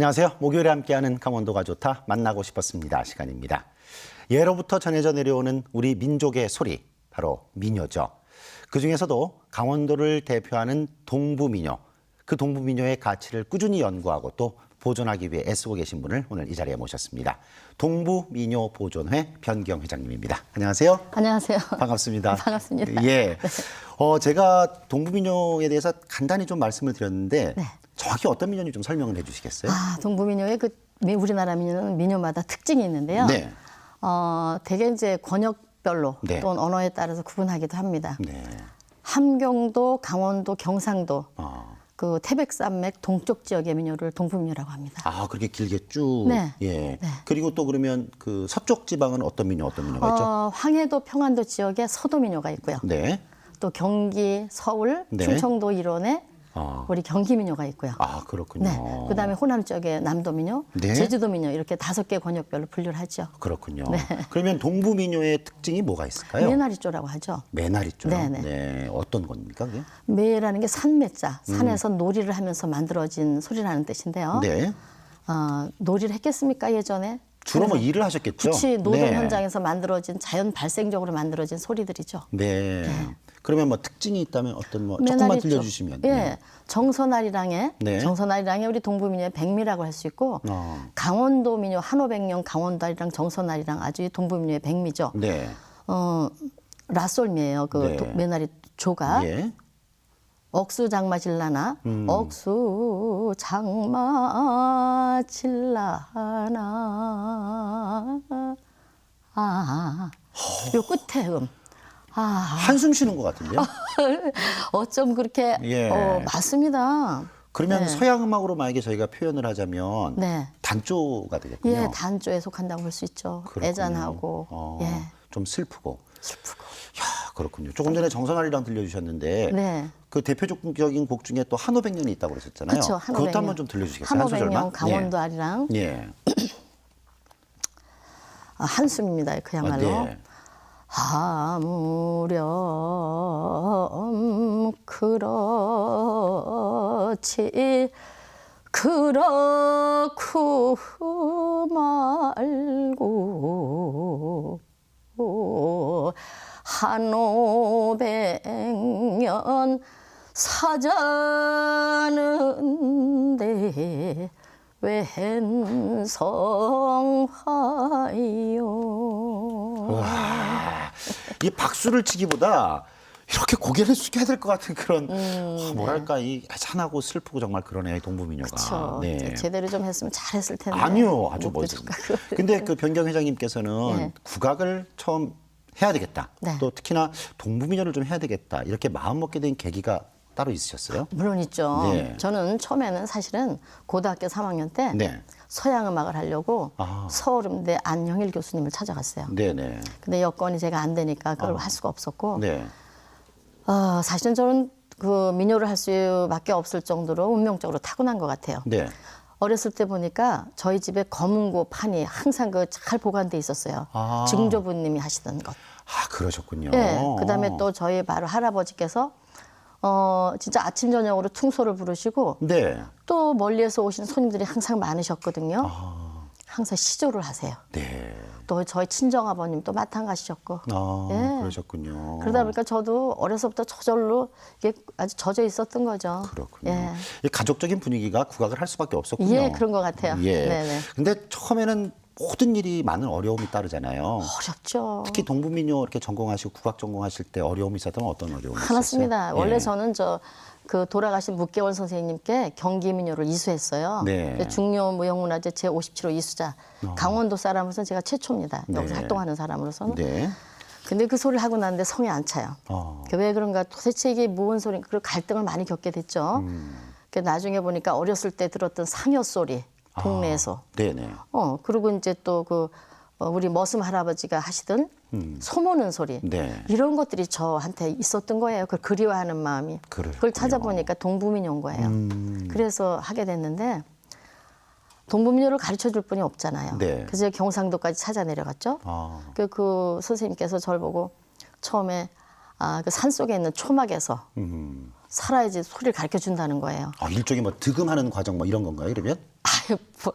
안녕하세요. 목요일에 함께하는 강원도가 좋다 만나고 싶었습니다 시간입니다. 예로부터 전해져 내려오는 우리 민족의 소리 바로 민요죠. 그 중에서도 강원도를 대표하는 동부민요, 그 동부민요의 가치를 꾸준히 연구하고 또 보존하기 위해 애쓰고 계신 분을 오늘 이 자리에 모셨습니다. 동부민요 보존회 변경 회장님입니다. 안녕하세요. 안녕하세요. 반갑습니다. 반갑습니다. 예. 어, 제가 동부민요에 대해서 간단히 좀 말씀을 드렸는데 네. 정확히 어떤 민요인지 좀 설명을 해 주시겠어요? 아, 동부민요의 그 미- 우리나라 민요는 민요마다 특징이 있는데요. 네. 어, 대개 이제 권역별로 네. 또는 언어에 따라서 구분하기도 합니다. 네. 함경도, 강원도, 경상도 어. 그 태백산맥 동쪽 지역의 민요를 동부민요라고 합니다. 아, 그렇게 길게 쭉. 네. 예. 그리고 또 그러면 그 서쪽 지방은 어떤 민요, 어떤 민요가 있죠? 어, 황해도, 평안도 지역에 서도 민요가 있고요. 네. 또 경기, 서울, 네. 충청도 일원에 아. 우리 경기 민요가 있고요. 아, 그렇군요. 네. 그다음에 호남 쪽에 남도 민요, 네. 제주도 민요 이렇게 다섯 개 권역별로 분류를 하죠. 그렇군요. 그러면 동부 민요의 특징이 뭐가 있을까요? 메나리조라고 하죠. 메나리죠. 네, 네. 네. 어떤 겁니까? 그게? 매라는 게 산매자, 산에서 놀이를 하면서 만들어진 소리라는 뜻인데요. 음. 네. 어, 놀이를 했겠습니까 예전에? 주로 뭐 산에서? 일을 하셨겠죠? 그치 노동 네. 현장에서 만들어진 자연 발생적으로 만들어진 소리들이죠. 네. 그러면 뭐 특징이 있다면 어떤 뭐 조금만 쪽. 들려주시면. 예, 정선아리랑에 네. 정선아리랑에 우리 동부민요의 백미라고 할 수 있고 어. 강원도 민요 한오백령 강원도아리랑 정선아리랑 아주 이 동부민요의 백미죠. 네. 어 라솔미예요. 그 네. 도- 매나리 조가 예. 억수 장마 질라나 음. 억수 장마 질라나 아 요 끝에 음. 아 한숨 쉬는 것 같은데요? 어쩜 그렇게 예. 어, 맞습니다. 그러면 서양 음악으로 만약에 저희가 표현을 하자면 네. 단조가 되겠군요. 예, 단조에 속한다고 볼 수 있죠. 그렇군요. 애잔하고 어, 예, 좀 슬프고. 슬프고. 야, 그렇군요. 조금 전에 정선아리랑 들려주셨는데 네. 그 대표적인 곡 중에 또 한오백년이 있다고 그러셨잖아요. 그렇죠. 한오백년. 그것도 한번 좀 들려주시겠어요? 한 한오백년? 강원도 아리랑 예. 예. 아, 한숨입니다. 아, 그야말로. 네. 아무렴 그렇지 그렇고 말고 한오백년 사자는데 웬 성하요 와, 이 박수를 치기보다 이렇게 고개를 숙여야 될 것 같은 그런 어, 뭐랄까 이 애잔하고 슬프고 정말 그러네요 이 동부민요가. 네. 제대로 좀 했으면 잘했을 텐데. 아니요, 아주. 부족하고. 근데 그 변경 회장님께서는 네. 국악을 처음 해야 되겠다. 네. 또 특히나 동부민요를 좀 해야 되겠다. 이렇게 마음 먹게 된 계기가 따로 있으셨어요? 물론 있죠. 네. 저는 처음에는 사실은 고등학교 3학년 때 네. 서양 음악을 하려고 아. 서울음대 안영일 교수님을 찾아갔어요. 네, 네. 근데 여건이 제가 안 되니까 그걸 할 수가 없었고, 네. 어, 사실은 저는 그 민요를 할 수밖에 없을 정도로 운명적으로 타고난 것 같아요. 네. 어렸을 때 보니까 저희 집에 검은 고 판이 항상 그 잘 보관돼 있었어요. 아. 증조부님이 하시던 것. 아, 그러셨군요. 예. 그다음에 또 저희 바로 할아버지께서 어 진짜 아침 저녁으로 퉁소를 부르시고 네. 또 멀리에서 오신 손님들이 항상 많으셨거든요. 아. 항상 시조를 하세요. 네. 또 저희 친정 아버님도 마탕 가시셨고. 아, 예. 그러셨군요. 그러다 보니까 저도 어려서부터 저절로 이게 아주 젖어 있었던 거죠. 그렇군요. 예. 이 가족적인 분위기가 국악을 할 수밖에 없었군요. 예, 그런 것 같아요. 예. 네네. 근데 처음에는 모든 일이 많은 어려움이 따르잖아요. 어렵죠. 특히 동부민요 이렇게 전공하시고 국악 전공하실 때 어려움이 있었던 건 어떤 어려움이 있었어요? 많았습니다. 원래 예. 저는 저 그 돌아가신 묵계원 선생님께 경기민요를 이수했어요. 네. 그 중요 무형문화재 제 57호 이수자. 강원도 사람으로서는 제가 최초입니다. 여기서 네. 활동하는 사람으로서는. 네. 근데 그 소리를 하고 났는데 성이 안 차요. 어. 그왜 그런가 도대체 이게 무슨 소리인가 그리고 갈등을 많이 겪게 됐죠. 음. 그 나중에 보니까 어렸을 때 들었던 상여 소리 동네에서. 네네. 어 그리고 이제 또 그 우리 머슴 할아버지가 하시던 소모는 소리 음. 네. 이런 것들이 저한테 있었던 거예요. 그걸 그리워하는 마음이. 그랬군요. 그걸 찾아보니까 동부민요인 거예요. 음. 그래서 하게 됐는데 동부민요를 가르쳐 줄 분이 없잖아요. 네. 그래서 경상도까지 찾아 내려갔죠. 아. 그, 그 선생님께서 저를 보고 처음에 아, 그 산속에 있는 초막에서 음. 살아야지 소리를 가르쳐 준다는 거예요. 아, 일종의 뭐 득음하는 과정 뭐 이런 건가요? 그러면? 아유, 뭐,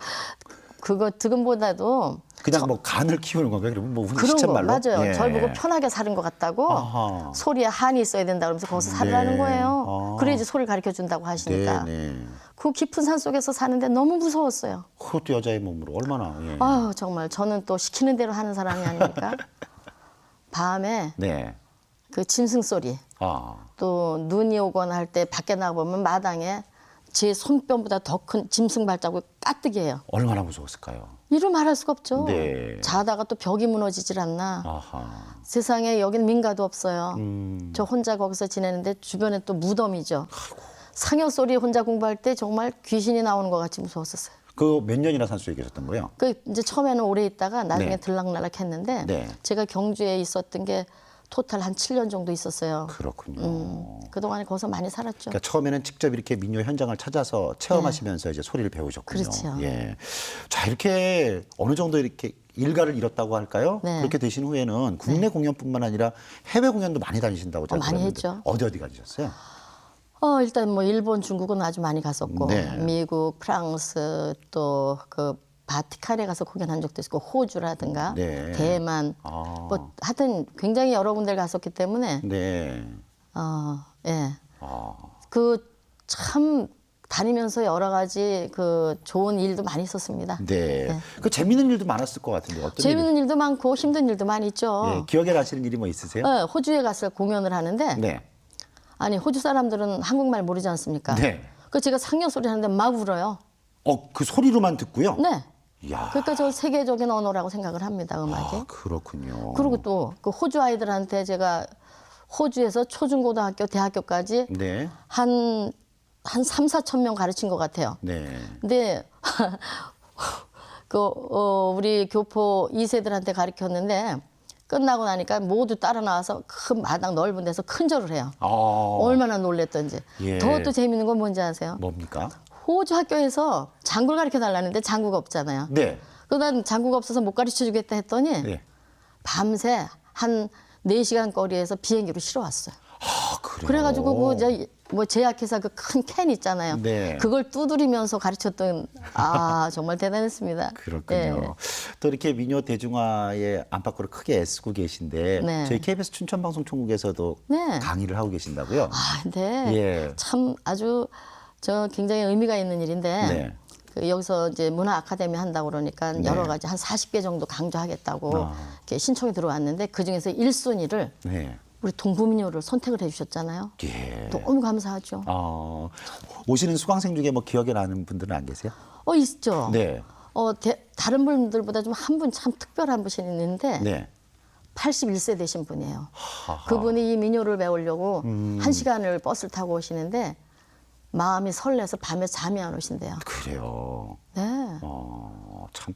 그거 지금보다도 그냥 뭐 간을 키우는 건가요? 그러면 뭐 그런 시쳇 거 말로? 맞아요. 예. 절 보고 편하게 사는 것 같다고 아하. 소리에 한이 있어야 된다 그러면서 거기서 네. 살으라는 거예요. 아. 그래야지 소리를 가르쳐 준다고 하시니까. 네, 네. 그 깊은 산 속에서 사는데 너무 무서웠어요. 그것도 여자의 몸으로 얼마나 예. 아유 정말 저는 또 시키는 대로 하는 사람이 아니니까 밤에 네. 그 짐승 소리 아. 또 눈이 오거나 할 때 밖에 나가 보면 마당에 제 손뼉보다 더 큰 짐승 발자국 까뜩이에요. 얼마나 무서웠을까요? 이루 말할 수가 없죠. 네. 자다가 또 벽이 무너지질 않나. 아하. 세상에 여긴 민가도 없어요. 음. 저 혼자 거기서 지내는데 주변에 또 무덤이죠. 상여 소리 혼자 공부할 때 정말 귀신이 나오는 것 같이 무서웠었어요. 그 몇 년이나 산속에 계셨던 거예요? 그 이제 처음에는 오래 있다가 나중에 네. 들락날락 했는데 네. 제가 경주에 있었던 게 토탈 한 7년 정도 있었어요. 그렇군요. 음, 그동안에 거기서 많이 살았죠. 그러니까 처음에는 직접 이렇게 민요 현장을 찾아서 체험하시면서 이제 소리를 배우셨군요. 그렇죠. 예. 자 이렇게 어느 정도 이렇게 일가를 잃었다고 할까요? 네. 그렇게 되신 후에는 국내 공연뿐만 아니라 해외 공연도 많이 다니신다고 제가 어, 많이 들었는데 했죠. 어디 어디 가셨어요? 어, 일단 뭐 일본, 중국은 아주 많이 갔었고 네. 미국, 프랑스 또 그 바티칸에 가서 공연한 적도 있고 호주라든가 네. 대만 아. 뭐 하여튼 굉장히 여러 군데를 갔었기 때문에 네. 어, 예. 아. 그참 다니면서 여러 가지 그 좋은 일도 많이 있었습니다. 네. 그 재밌는 일도 많았을 것 같은데 어떤 재밌는 일 도 많고 힘든 일도 많이 있죠. 예, 기억에 나시는 일이 뭐 있으세요? 어, 호주에 가서 공연을 하는데 네. 아니 호주 사람들은 한국말 모르지 않습니까? 네. 그 제가 상여 소리 하는데 막 울어요. 어, 그 소리로만 듣고요? 네. 이야. 그러니까 저 세계적인 언어라고 생각을 합니다 음악이. 아, 그렇군요. 그리고 또 그 호주 아이들한테 제가 호주에서 초중고등학교 대학교까지 네. 한한 3, 4천 명 가르친 것 같아요. 네. 근데 그 어, 우리 교포 2세들한테 가르쳤는데 끝나고 나니까 모두 따라 나와서 큰 마당 넓은 데서 큰 절을 해요. 아. 얼마나 놀랬던지. 예. 더또 재밌는 건 뭔지 아세요? 뭡니까? 호주 학교에서 장구를 가르쳐 달라는데 장구가 없잖아요. 네. 그난 장구가 없어서 못 가르쳐 주겠다 했더니 네. 밤새 한 4시간 거리에서 비행기로 실어 왔어요. 아, 그래요. 그래가지고 그 이제 뭐 제약회사 그 큰 캔 있잖아요. 네. 그걸 두드리면서 가르쳤던 아 정말 대단했습니다. 그렇군요. 예. 또 이렇게 민요 대중화의 안팎으로 크게 애쓰고 계신데 네. 저희 KBS 춘천 방송총국에서도 네. 강의를 하고 계신다고요? 아 근데 예. 참 아주 저 굉장히 의미가 있는 일인데 네. 그 여기서 이제 문화 아카데미 한다고 그러니까 네. 여러 가지 한 40개 정도 강조하겠다고 아. 이렇게 신청이 들어왔는데 그 중에서 1순위를 네. 우리 동부민요를 선택을 해주셨잖아요. 예. 너무 감사하죠. 어, 오시는 수강생 중에 뭐 기억에 나는 분들은 안 계세요? 어 있죠. 네. 어 대- 다른 분들보다 좀 한 분 참 특별한 분이 있는데 네. 81세 되신 분이에요. 하하. 음. 그분이 이 민요를 배우려고 한 시간을 버스를 타고 오시는데 마음이 설레서 밤에 잠이 안 오신대요. 그래요. 네. 어, 참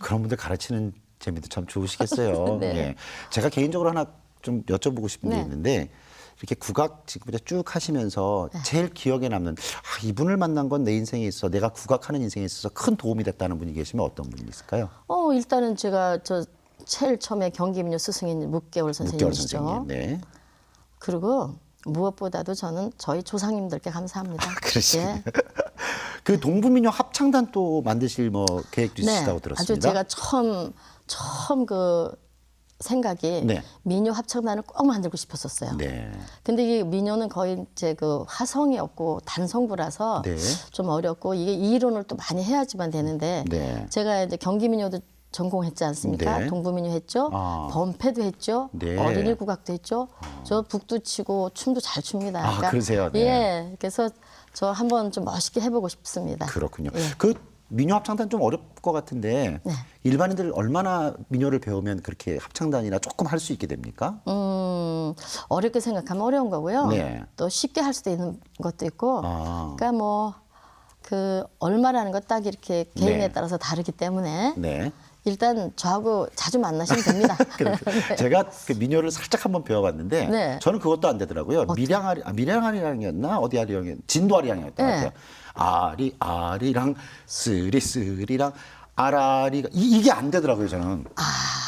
그런 분들 가르치는 재미도 참 좋으시겠어요. 네. 예. 제가 개인적으로 하나 좀 여쭤보고 싶은 게 네. 있는데 이렇게 국악 지금부터 쭉 하시면서 네. 제일 기억에 남는 아, 이분을 만난 건 내 인생에 있어 내가 국악하는 인생에 있어서 큰 도움이 됐다는 분이 계시면 어떤 분이 있을까요? 어 일단은 제가 저 제일 처음에 경기민요 스승인 묵개월 육개월 선생님이시죠. 선생님. 네. 그리고 무엇보다도 저는 저희 조상님들께 감사합니다. 아, 그러시군요. 예. 그 동부민요 합창단 또 만드실 뭐 계획도 있으시다고 아주 들었습니다. 제가 처음 처음 그 생각이 네. 민요 합창단을 꼭 만들고 싶었었어요. 네. 근데 이 민요는 거의 이제 그 화성이 없고 단성부라서 네. 좀 어렵고 이게 이론을 또 많이 해야지만 되는데 네. 제가 이제 경기 민요도 전공했지 않습니까? 네. 동부 민요 했죠. 아. 범패도 했죠. 네. 어린이 국악도 했죠. 저 북도 치고 춤도 잘 춥니다. 아, 그러세요? 네. 예. 그래서 저 한번 좀 멋있게 해보고 싶습니다. 그렇군요. 예. 그 민요 합창단 좀 어려울 것 같은데 네. 일반인들 얼마나 민요를 배우면 그렇게 합창단이나 조금 할 수 있게 됩니까? 음, 어렵게 생각하면 어려운 거고요. 네. 또 쉽게 할 수도 있는 것도 있고. 아. 그러니까 뭐 그 얼마라는 거딱 이렇게 개인에 네. 따라서 다르기 때문에 네. 일단 저하고 자주 만나시면 됩니다. 그렇죠. 제가 그 민요를 살짝 한번 배워봤는데 네. 저는 그것도 안 되더라고요. 밀양아리, 아, 밀양아리랑이었나 어디 아리랑이 진도아리랑이었던 것 네. 같아요. 아리 아리랑 쓰리 쓰리랑 아라리가 이, 이게 안 되더라고요 저는. 아.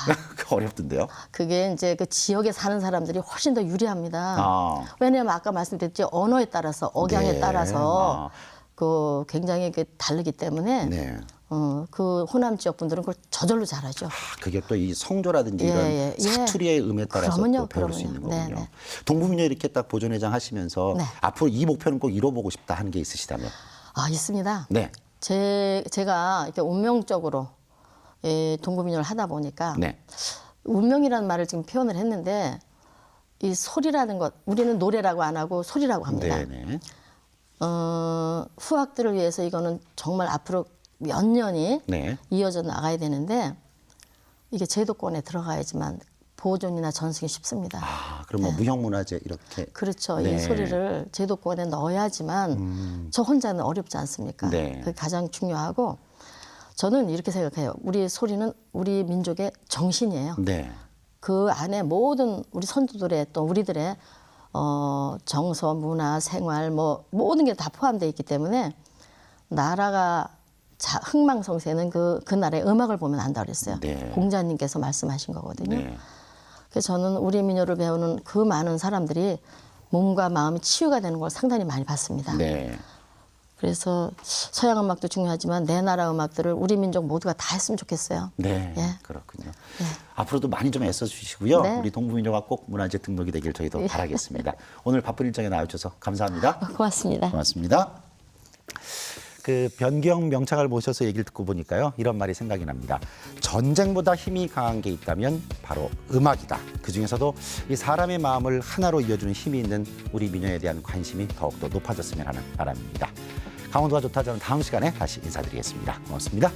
그 어렵던데요. 그게 이제 그 지역에 사는 사람들이 훨씬 더 유리합니다. 아. 왜냐하면 아까 말씀드렸죠 언어에 따라서 억양에 네. 따라서 아. 그 굉장히 그 다르기 때문에 네. 어, 그 호남 지역 분들은 그걸 저절로 잘하죠. 아, 그게 또 이 성조라든지 예, 이런 예, 예. 사투리의 음에 따라서 그러면요, 또 배울 수 있는. 거군요. 네, 네. 동부민요 이렇게 딱 보존회장 하시면서 네. 앞으로 이 목표는 꼭 이뤄보고 싶다 하는 게 있으시다면? 아 있습니다. 네, 제 제가 이렇게 운명적으로 예, 동구민요를 하다 보니까 네, 운명이라는 말을 지금 표현을 했는데 이 소리라는 것 우리는 노래라고 안 하고 소리라고 합니다. 네, 네. 어, 후학들을 위해서 이거는 정말 앞으로 몇 년이 네. 이어져 나가야 되는데 이게 제도권에 들어가야지만 보존이나 전승이 쉽습니다. 아, 그럼 뭐 무형문화재 이렇게 그렇죠. 네. 음. 이 소리를 제도권에 넣어야지만 저 혼자는 어렵지 않습니까? 네. 그게 가장 중요하고 저는 이렇게 생각해요. 우리 소리는 우리 민족의 정신이에요. 네, 그 안에 모든 우리 선조들의 또 우리들의 어, 정서, 문화, 생활 뭐 모든 게 다 포함되어 있기 때문에 나라가 자, 흥망성쇠는 그, 그 나라의 음악을 보면 안다 그랬어요. 네. 공자님께서 말씀하신 거거든요. 네. 그래서 저는 우리 민요를 배우는 그 많은 사람들이 몸과 마음이 치유가 되는 걸 상당히 많이 봤습니다. 네. 그래서 서양 음악도 중요하지만 내 나라 음악들을 우리 민족 모두가 다 했으면 좋겠어요. 네, 예. 그렇군요. 앞으로도 많이 좀 애써주시고요. 네. 우리 동부민요가 꼭 문화재 등록이 되길 저희도 바라겠습니다. 오늘 바쁜 일정에 나와주셔서 감사합니다. 고맙습니다. 고맙습니다. 그 변경 명창을 모셔서 얘기를 듣고 보니까요 이런 말이 생각이 납니다. 전쟁보다 힘이 강한 게 있다면 바로 음악이다. 그 중에서도 이 사람의 마음을 하나로 이어주는 힘이 있는 우리 민요에 대한 관심이 더욱더 높아졌으면 하는 바람입니다. 강원도가 좋다 저는 다음 시간에 다시 인사드리겠습니다. 고맙습니다.